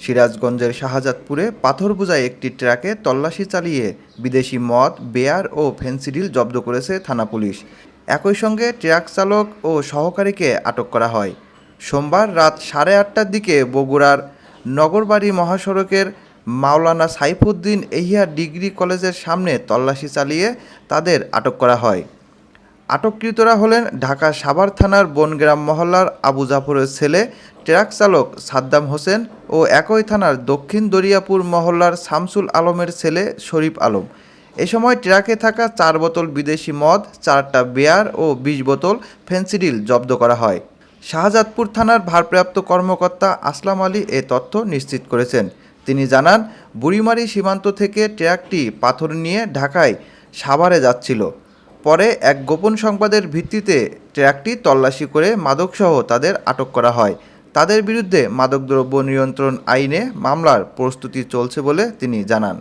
সিরাজগঞ্জের শাহজাদপুরে পাথর একটি ট্রাকে তল্লাশি চালিয়ে বিদেশি মদ, বেয়ার ও ফেন্সিডিল জব্দ করেছে থানা পুলিশ। একই সঙ্গে ট্রাক চালক ও সহকারীকে আটক করা হয়। সোমবার রাত সাড়ে আটটার দিকে বগুড়ার নগরবাড়ি মহাসড়কের মাওলানা সাইফুদ্দিন এহিয়া ডিগ্রি কলেজের সামনে তল্লাশি চালিয়ে তাদের আটক করা হয়। আটককৃতরা হলেন ঢাকা সাভার থানার বনগ্রাম মহল্লার আবু জাফরের ছেলে, ট্রাক চালক সাদ্দাম হোসেন ও একই থানার দক্ষিণ দরিয়াপুর মহল্লার শামসুল আলমের ছেলে শরীফ আলম। এ সময় ট্রাকে থাকা চার বোতল বিদেশি মদ, চারটা বেয়ার ও বিশ বোতল ফেন্সিডিল জব্দ করা হয়। শাহজাদপুর থানার ভারপ্রাপ্ত কর্মকর্তা আসলাম আলী এ তথ্য নিশ্চিত করেছেন। তিনি জানান, বুড়িমারি সীমান্ত থেকে ট্রাকটি পাথর নিয়ে ঢাকায় সাভারে যাচ্ছিল। পরে এক গোপন সংবাদের ভিত্তিতে ট্রাকটি তল্লাশি করে মাদকসহ তাদের আটক করা হয়। তাদের বিরুদ্ধে মাদকদ্রব্য নিয়ন্ত্রণ আইনে মামলার প্রস্তুতি চলছে বলে তিনি জানান।